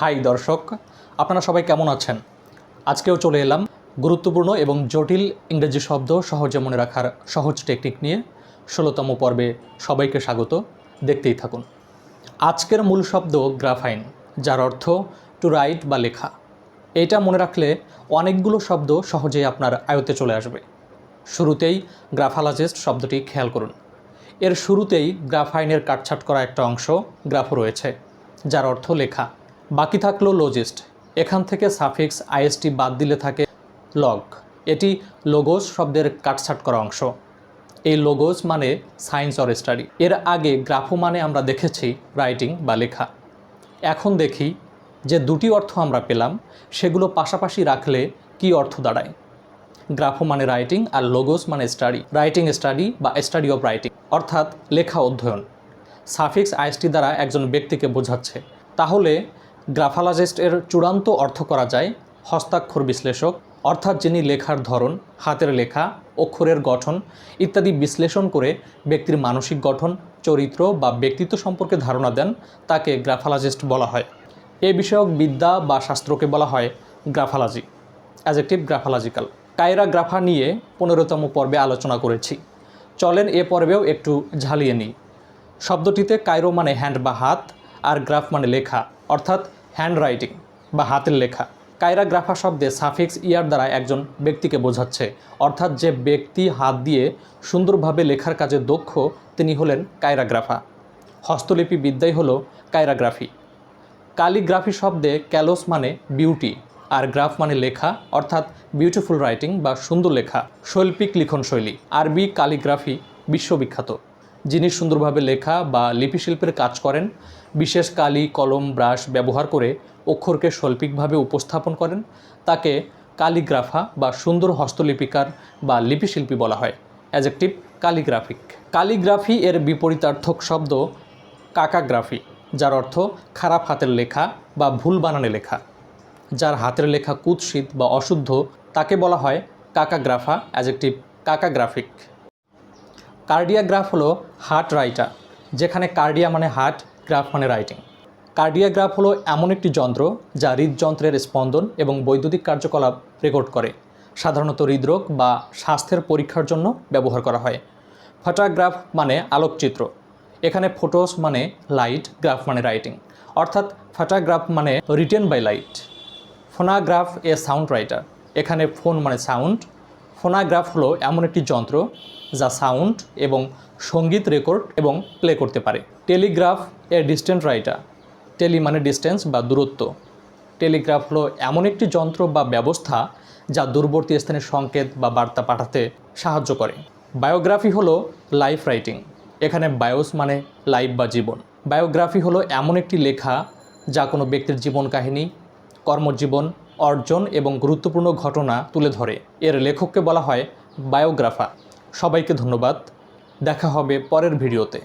High দর্শক, আপনারা সবাই কেমন আছেন? আজকেও চলে এলাম গুরুত্বপূর্ণ এবং জটিল ইংরেজি শব্দ সহজে মনে রাখার সহজ টেকনিক নিয়ে। ষোলোতম পর্বে সবাইকে স্বাগত, দেখতেই থাকুন। আজকের মূল শব্দ গ্রাফাইন, যার অর্থ টু রাইট বা লেখা। এটা মনে রাখলে অনেকগুলো শব্দ সহজেই আপনার আয়ত্তে চলে আসবে। শুরুতেই গ্রাফালজিস্ট শব্দটি খেয়াল করুন। এর শুরুতেই গ্রাফাইনের কাটছাট করা একটা অংশ গ্রাফ রয়েছে, যার অর্থ লেখা। বাকি থাকল লজিস্ট এখান থেকে সাফিক্স আইএসটি বাদ দিলে থাকে লগ এটি লোগোস শব্দের কাটছাট করা অংশ। এই লোগোস মানে সায়েন্স অর স্টাডি এর আগে গ্রাফো মানে আমরা দেখেছি রাইটিং বা লেখা। এখন দেখি যে দুটি অর্থ আমরা পেলাম, সেগুলো পাশাপাশি রাখলে কি অর্থ দাঁড়ায়? গ্রাফো মানে রাইটিং আর লোগোস মানে স্টাডি রাইটিং স্টাডি বা স্টাডি অফ রাইটিং অর্থাৎ লেখা অধ্যয়ন। সাফিক্স আইএসটি দ্বারা একজন ব্যক্তিকে বোঝাচ্ছে। তাহলে গ্রাফালজিস্ট এর চূড়ান্ত অর্থ করা যায় হস্তাক্ষর বিশ্লেষক, অর্থাৎ যিনি লেখার ধরন, হাতের লেখা, অক্ষরের গঠন ইত্যাদি বিশ্লেষণ করে ব্যক্তির মানসিক গঠন, চরিত্র বা ব্যক্তিত্ব সম্পর্কে ধারণা দেন তাকে গ্রাফালজিস্ট বলা হয়। এ বিষয়ক বিদ্যা বা শাস্ত্রকে বলা হয় গ্রাফালজি, অ্যাজেক্টিভ গ্রাফালজিক্যাল। কায়রা গ্রাফা নিয়ে পনেরোতম পর্বে আলোচনা করেছি। চলেন এ পর্বেও একটু ঝালিয়ে নিই। শব্দটিতে কায়রো মানে হ্যান্ড বা হাত, আর গ্রাফ মানে লেখা। অর্থাৎ হ্যান্ড রাইটিং বা হাতের লেখা। কায়রাগ্রাফা শব্দে সাফিক্স ইয়ার দ্বারা একজন ব্যক্তিকে বোঝাচ্ছে। অর্থাৎ যে ব্যক্তি হাত দিয়ে সুন্দরভাবে লেখার কাজে দক্ষ, তিনি হলেন কায়রাগ্রাফা হস্তলিপি বিদ্যাই হলো কায়রাগ্রাফি কালিগ্রাফি শব্দে ক্যালোস মানে বিউটি আর গ্রাফ মানে লেখা, অর্থাৎ বিউটিফুল রাইটিং বা সুন্দর লেখা, শৈল্পিক লিখন শৈলী আরবি কালিগ্রাফি বিশ্ববিখ্যাত। যিনি সুন্দরভাবে লেখা বা লিপিশিল্পের কাজ করেন, বিশেষ কালি, কলম, ব্রাশ ব্যবহার করে অক্ষরকে শৈল্পিকভাবে উপস্থাপন করেন, তাকে কালিগ্রাফা বা সুন্দর হস্তলিপিকার বা লিপিশিল্পী বলা হয়। অ্যাজেক্টিভ কালিগ্রাফিক কালিগ্রাফি এর বিপরীতার্থক শব্দ কাকাগ্রাফি, যার অর্থ খারাপ হাতের লেখা বা ভুল বানানে লেখা। যার হাতের লেখা কুৎসিত বা অশুদ্ধ, তাকে বলা হয় কাকাগ্রাফা অ্যাজেক্টিভ কাকাগ্রাফিক। কার্ডিয়াগ্রাফ হলো হার্ট রাইটার, যেখানে কার্ডিয়া মানে হার্ট, গ্রাফ মানে রাইটিং। কার্ডিয়াগ্রাফ হলো এমন একটি যন্ত্র যা হৃদযন্ত্রের স্পন্দন এবং বৈদ্যুতিক কার্যকলাপ রেকর্ড করে, সাধারণত হৃদরোগ বা স্বাস্থ্যের পরীক্ষার জন্য ব্যবহার করা হয়। ফটোগ্রাফ মানে আলোকচিত্র, এখানে ফটোস মানে লাইট, গ্রাফ মানে রাইটিং, অর্থাৎ ফটোগ্রাফ মানে written by light. Phonograph a sound writer, এখানে ফোন মানে সাউন্ড ফোনাগ্রাফ হলো এমন একটি যন্ত্র যা সাউন্ড এবং সংগীত রেকর্ড এবং প্লে করতে পারে। Telegraph a distant writer, tele মানে ডিস্টেন্স বা দূরত্ব। টেলিগ্রাফ হলো এমন একটি যন্ত্র বা ব্যবস্থা যা দূরবর্তী স্থানে সংকেত বা বার্তা পাঠাতে সাহায্য করে। বায়োগ্রাফি হলো লাইফ রাইটিং, এখানে বায়োস মানে লাইফ বা জীবন। বায়োগ্রাফি হলো এমন একটি লেখা যা কোনো ব্যক্তির জীবন কাহিনী, কর্মজীবন অর্জন এবং গুরুত্বপূর্ণ ঘটনা তুলে ধরে। এর লেখককে বলা হয় বায়োগ্রাফা সবাইকে ধন্যবাদ। দেখা হবে পরের ভিডিওতে।